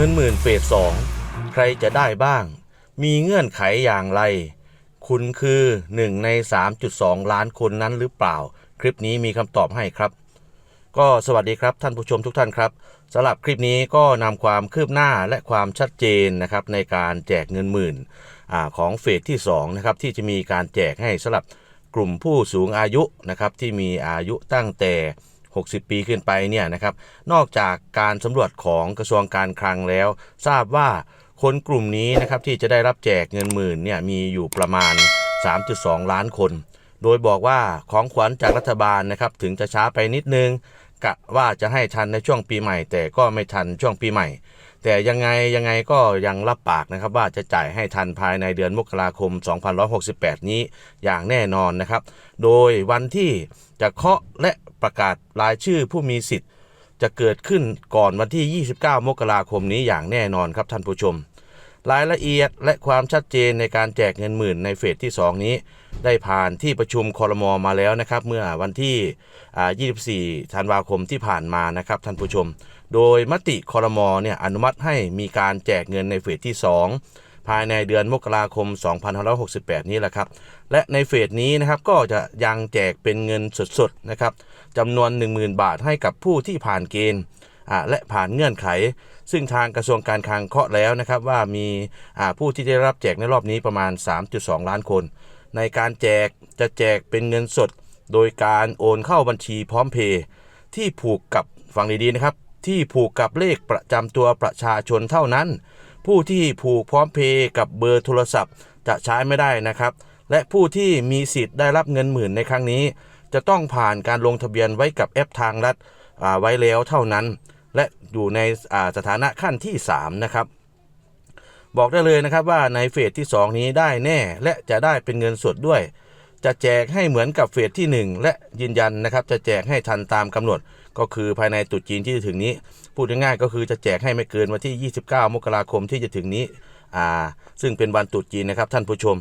เงินหมื่นเฟสสองใครจะได้บ้าง มีเงื่อนไขอย่างไร คุณคือหนึ่งใน 3.2 ล้านคนนั้นหรือเปล่า คลิปนี้มีคำตอบให้ครับ ก็สวัสดีครับท่านผู้ชมทุกท่านครับสำหรับคลิปนี้ก็นำความคืบหน้าและความชัดเจนนะครับในการแจกเงินหมื่นอของเฟสที่2นะครับที่จะมีการแจกให้สำหรับกลุ่มผู้สูงอายุนะครับที่มีอายุตั้งแต่ 60 ปีขึ้นไปเนี่ยนะครับ นอกจากการสำรวจของกระทรวงการคลังแล้ว ทราบว่าคนกลุ่มนี้นะครับที่จะได้รับแจกเงินหมื่นเนี่ยมีอยู่ประมาณ 3.2 ล้านคน โดยบอกว่าของขวัญจากรัฐบาลนะครับถึงจะช้าไปนิดนึงกะว่าจะให้ทันในช่วงปีใหม่ แต่ก็ไม่ทันช่วงปีใหม่ แต่ยังไงยังไงก็ยังรับปากนะครับว่าจะจ่ายให้ทันภายในเดือนมกราคม 2568 นี้อย่างแน่นอนนะครับ โดยวันที่จะเคาะและประกาศรายชื่อผู้มีสิทธิ์ จะเกิดขึ้นก่อนวันที่ 29 มกราคมนี้อย่างแน่นอนครับท่านผู้ชม รายละเอียดและความชัดเจนในการแจกเงินหมื่นในเฟสที่ 2 นี้ ได้ผ่านที่ประชุมคอรมอมาแล้วนะครับ เมื่อวันที่ 24 ธันวาคมที่ผ่านมานะครับท่านผู้ชม โดยมติคอรมอเนี่ยอนุมัติให้มีการแจกเงินในเฟสที่ 2 ภายในเดือนมกราคม 2568 นี้แหละครับ และในเฟสนี้นะครับก็จะยังแจกเป็นเงินสดๆนะครับจำนวน 10,000 บาทให้กับผู้ที่ผ่านเกณฑ์ และผ่านเงื่อนไข ซึ่งทางกระทรวงการคลังเคาะแล้วนะครับว่ามีผู้ที่ได้รับแจกในรอบนี้ประมาณ 3.2 ล้านคน ในการแจกจะแจกเป็นเงินสด โดยการโอนเข้าบัญชีพร้อมเพย์ที่ผูกกับฟังดีๆนะครับที่ผูกกับเลขประจำตัวประชาชนเท่านั้น ผู้ที่ผูกพร้อมเพย์กับเบอร์โทรศัพท์ จะใช้ไม่ได้นะครับ และผู้ที่มีสิทธิ์ได้รับเงินหมื่นในครั้งนี้ จะต้องผ่านการลงทะเบียนไว้กับแอปทางรัฐไว้แล้วเท่านั้น และอยู่ในสถานะขั้นที่ 3 นะครับ บอกได้เลยนะครับว่าในเฟสที่ 2 นี้ได้แน่ และจะได้เป็นเงินสดด้วย จะแจกให้เหมือนกับเฟสที่ 1 และยืนยันนะครับ จะแจกให้ทันตามกำหนด ก็คือภายในตรุษจีนที่จะถึงนี้ พูดง่ายๆก็คือจะแจกให้ไม่เกินวันที่ 29 มกราคมที่จะถึงนี้อ่าซึ่งเป็นวันตรุษจีนนะครับท่านผู้ชม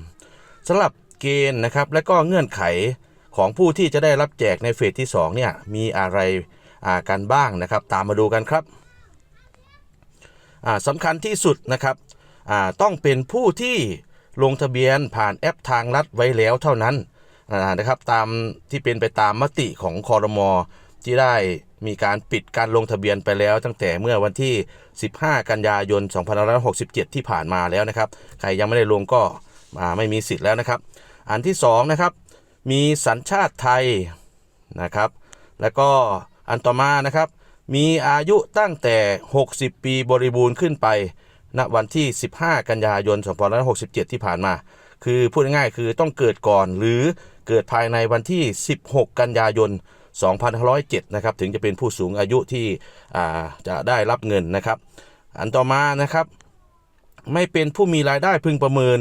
สำหรับเกณฑ์นะครับและก็เงื่อนไขของผู้ที่จะได้รับแจกในเฟสที่2เนี่ยมีอะไร กันบ้างนะครับ ตามมาดูกันครับสำคัญที่สุดนะครับต้องเป็นผู้ที่ลงทะเบียนผ่านแอปทางรัฐไว้แล้วเท่านั้นนะครับตามที่เป็นไปตามมติของคอรมอที่ได้มีการปิดการลงทะเบียนไปแล้ว ตั้งแต่เมื่อวันที่ 15 กันยายน 2567 ที่ผ่านมาแล้วนะครับ ใครยังไม่ได้ลงก็อ่าไม่มีสิทธิ์แล้วนะครับ อันที่สองนะครับมีสัญชาติไทยนะครับ แล้วก็ อันต่อมานะครับ มีอายุตั้งแต่ 60 ปีบริบูรณ์ขึ้นไปณวันที่ 15 กันยายน 2567 ที่ผ่านมา คือพูดง่ายๆคือต้องเกิดก่อนหรือเกิดภายในวันที่ 16 กันยายน 2507 นะครับ ถึงจะเป็นผู้สูงอายุที่จะได้รับเงินนะครับ อันต่อมานะครับ ไม่เป็นผู้มีรายได้พึงประเมิน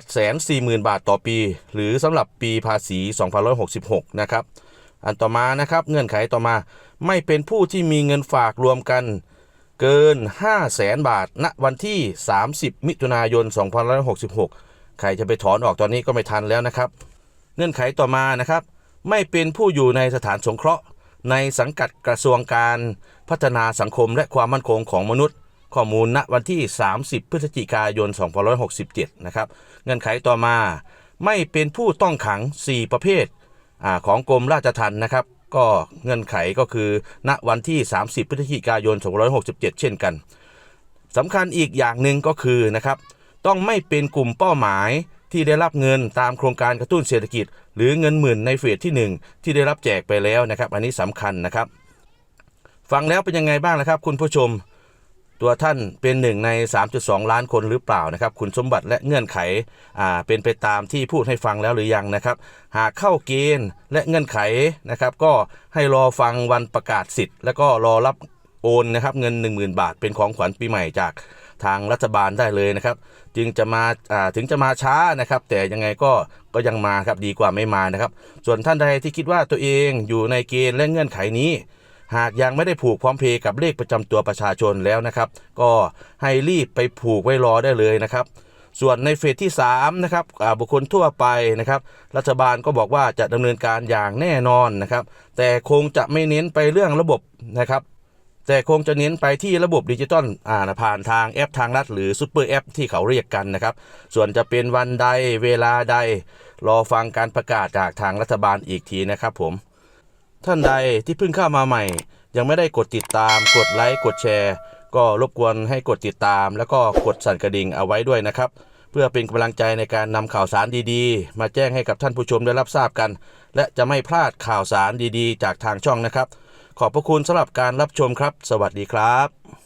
840,000 บาทต่อปี หรือสำหรับปีภาษี 2566 นะครับ อันต่อมานะครับเงื่อนไขต่อมาไม่เป็นผู้ที่มีเงินฝากรวมกันเกิน 500,000บาท ณ วันที่ 30 มิถุนายน 2566 ใครจะไปถอนออกตอนนี้ก็ไม่ทันแล้วนะครับ เงื่อนไขต่อมานะครับ ไม่เป็นผู้อยู่ในสถานสงเคราะห์ ในสังกัดกระทรวงการพัฒนาสังคมและความมั่นคงของมนุษย์ ข้อมูลณวันที่ 30 พฤศจิกายน 2567 นะครับ เงื่อนไขต่อมา ไม่เป็นผู้ต้องขัง 4 ประเภท ของกรมราชทัณฑ์นะครับ ก็เงื่อนไขก็คือ ณวันที่ 30 พฤศจิกายน 2567 เช่นกันสำคัญอีกอย่างหนึ่งก็คือนะครับต้องไม่เป็นกลุ่มเป้าหมายที่ได้รับเงินตามโครงการกระตุ้นเศรษฐกิจ หรือเงินหมื่นในเฟสที่ 1 ที่ได้รับแจกไปแล้วนะครับ อันนี้สำคัญนะครับ ฟังแล้วเป็นยังไงบ้างนะครับ คุณผู้ชม ตัวท่านเป็นหนึ่งใน 3.2 ล้านคนหรือเปล่านะครับ คุณสมบัติและเงื่อนไขอ่าเป็นไปตามที่พูดให้ฟังแล้วหรือยังนะครับ หากเข้าเกณฑ์และเงื่อนไขนะครับ ก็ให้รอฟังวันประกาศสิทธิ์ แล้วก็รอรับโอนนะครับเงิน 10,000 บาท เป็นของขวัญปีใหม่จากทางรัฐบาลได้เลยนะครับ จึงจะมาอ่าถึงจะมาช้านะครับ แต่ยังไงก็ก็ยังมาครับดีกว่าไม่มานะครับ ส่วนท่านใดที่คิดว่าตัวเองอยู่ในเกณฑ์และเงื่อนไขนี้ หากยังไม่ได้ผูกพร้อมเพย์กับเลขประจำตัวประชาชนแล้วนะครับ ก็ให้รีบไปผูกไว้รอได้เลยนะครับ ส่วนในเฟสที่3นะครับอาบุคคลทั่วไปนะครับ รัฐบาลก็บอกว่าจะดำเนินการอย่างแน่นอนนะครับ แต่คงจะไม่เน้นไปเรื่องระบบนะครับแต่คงจะเน้นไปที่ระบบดิจิตอลอ่าผ่านทางแอปทางรัฐหรือซูเปอร์แอปที่เขาเรียกกันนะครับ ส่วนจะเป็นวันใดเวลาใด รอฟังการประกาศจากทางรัฐบาลอีกทีนะครับผม ท่านใดที่เพิ่งเข้ามาใหม่ ยังไม่ได้กดติดตาม กดไลค์กดแชร์ ก็รบกวนให้กดติดตาม แล้วก็กดสั่นกระดิ่งเอาไว้ด้วยนะครับ เพื่อเป็นกำลังใจในการนำข่าวสารดีๆ มาแจ้งให้กับท่านผู้ชมได้รับทราบกัน และจะไม่พลาดข่าวสารดีๆ จากทางช่องนะครับ ขอบพระคุณสำหรับการรับชมครับ สวัสดีครับ